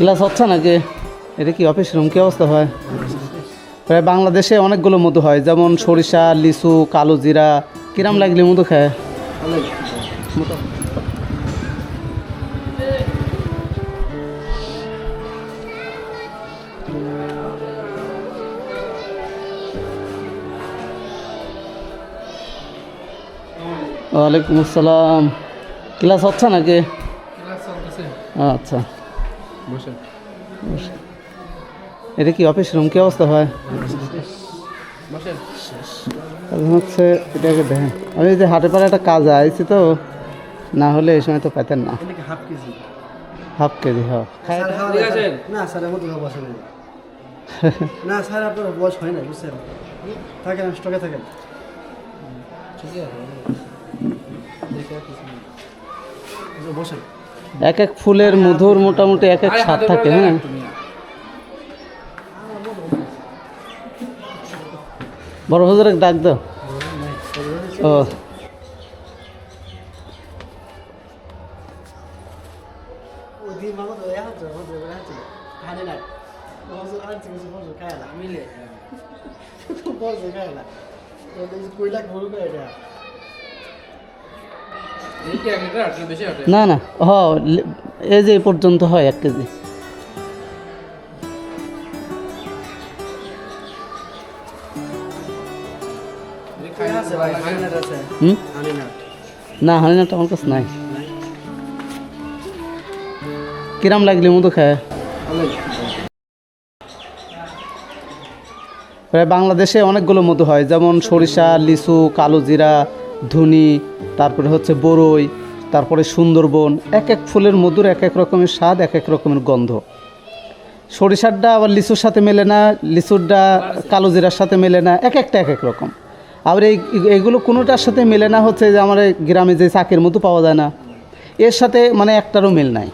Class হচ্ছে নাকি এটা কি অফিস রুম কি অবস্থা হয়? প্রায় বাংলাদেশে অনেকগুলো মধু হয় যেমন সরিষা লিচু কালো জিরা কিরাম লাগলে মধু খায়? ওয়ালাইকুম আসসালাম। ক্লাস হচ্ছে নাকি আচ্ছা। বসে। এটা কি অফিস রুম? কি অবস্থা হয়? হচ্ছে এটাকে দেখেন আমি যে হাটে পাড়ে একটা কাজ আইছি তো না হলে এই সময় তো পেতেন না। Half KG? হাফ কেজি আছে। না স্যার আমার দুটো বসে না স্যার আপনার বয়স হয় না বুঝছেন? থাকেন স্টকে থাকেন। ঠিক আছে বসেন। এক এক ফুলের মধুর মোটামুটি এক এক স্বাদ থাকে হ্যাঁ। বড় হুজুরে ডাক দাও। ও। তো না না, হ এই যে পর্যন্ত হয় এক কেজি। না হানি না আমার কাছে নাই। কিরাম লাগলে মধু খায়? প্রায় বাংলাদেশে অনেকগুলো মধু হয়, যেমন সরিষা, লিচু, কালো জিরা ধুনি, তারপরে হচ্ছে বরই তারপরে সুন্দরবন এক এক ফুলের মধুর এক এক রকমের স্বাদ এক এক রকমের গন্ধ। সরিষারটা আবার লিচুর সাথে মেলে না, লিচুরটা কালো জিরার সাথে মেলে না এক একটা এক এক রকম। আবার এই, এগুলো কোনোটার সাথে মেলে না হচ্ছে যে আমার গ্রামে যে চাকের মতো পাওয়া যায় না। এর সাথে মানে একটারও মিল নাই।